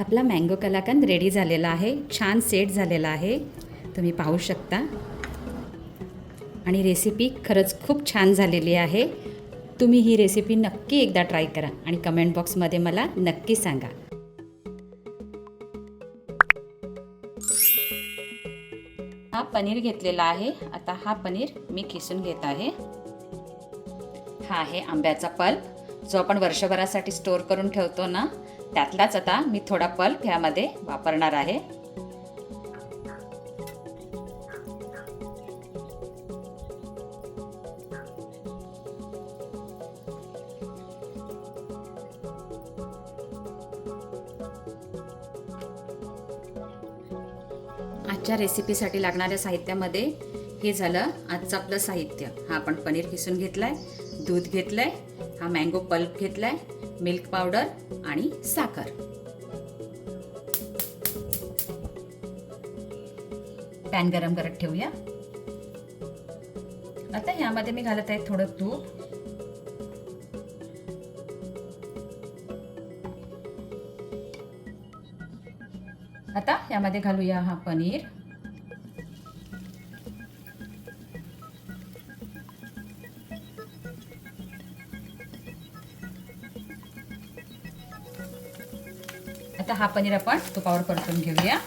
आपला mango kalakand ready झालेला आहे. छान सेट झालेला आहे. तुम्ही पाहू शकता. आणि रेसिपी खरंच खूप छान झालेली आहे. तुम्ही ही रेसिपी नक्की एकदा ट्राय करा आणि कमेंट बॉक्समध्ये मला नक्की सांगा. हा पनीर घेतलेला आहे. आता हा पनीर मी खिसून घेत आहे. हा आहे आंब्याचा पल्प. जो आपण वर्षभरासाठी स्टोअर करून ठेवतो ना त्यातलाच आता मी थोडा पल्प ह्यामध्ये वापरणार आहे. आजच्या रेसिपीसाठी लागणाऱ्या साहित्यामध्ये हे झालं आजचं आपलं साहित्य. हा आपण पनीर किसून घेतलाय दूध घेतलंय हा मँगो पल्प घेतलाय मिल्क पावडर आणि साखर. पॅन गरम करत ठेवूया. आता ह्यामध्ये मी घालत आहे थोडं तूप. आता यामध्ये घालूया हा पनीर. आता हा पनीर आपण तुपावर परतून घेऊया.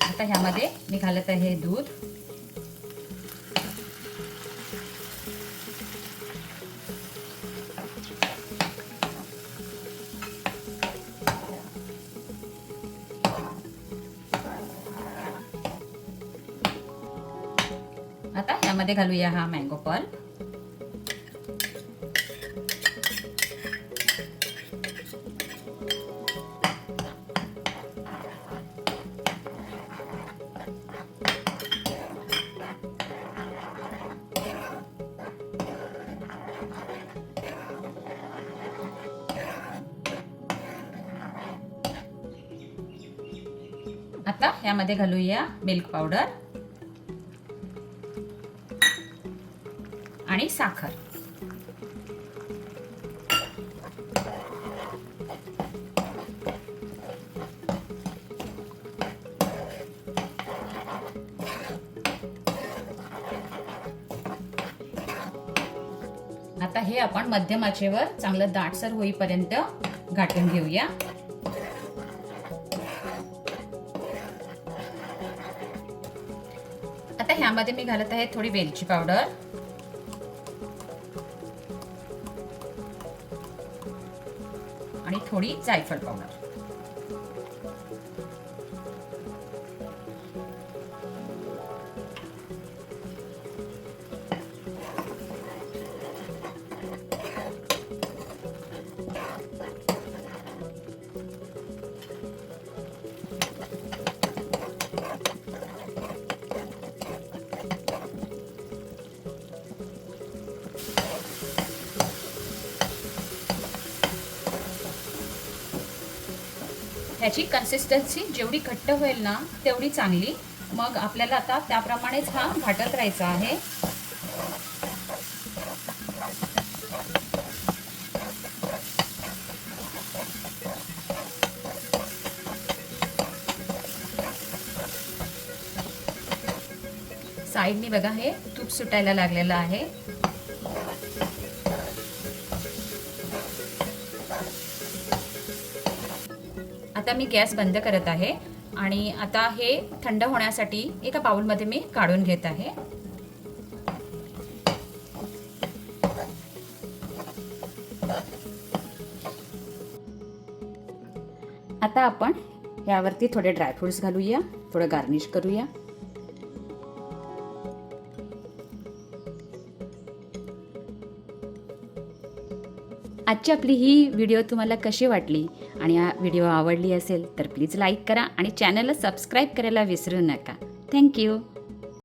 आता ह्यामध्ये मी घालत आहे दूध. यामध्ये घालूया हा मँगो पल्प आता यामध्ये घालूया मिल्क पावडर आणि साखर. आता हे आपण मध्यम आचेवर चांगलं दाटसर होईपर्यंत घाटून घेऊया. आता ह्यामध्ये मी घालत आहे थोडी वेलची पावडर. आणि थोडी जायफळ पावडर ह्याची कन्सिस्टन्सी जेवढी घट्ट होईल ना तेवढी चांगली. मग आपल्याला आता त्याप्रमाणेच हा घाटत राहायचा आहे. साईडनी बघा हे तूप सुटायला लागलेलं आहे. आता मी गॅस बंद करत आहे आणि आता हे थंड होण्यासाठी एका बाउलमध्ये मी काढून घेत आहे. आता आपण यावरती थोडे ड्रायफ्रुट्स घालूया थोडं गार्निश करूया. आजची आपली ही व्हिडिओ तुम्हाला कशी वाटली आणि हा व्हिडिओ आवडली असेल तर प्लीज लाईक करा आणि चॅनलला सबस्क्राईब करायला विसरू नका. थँक्यू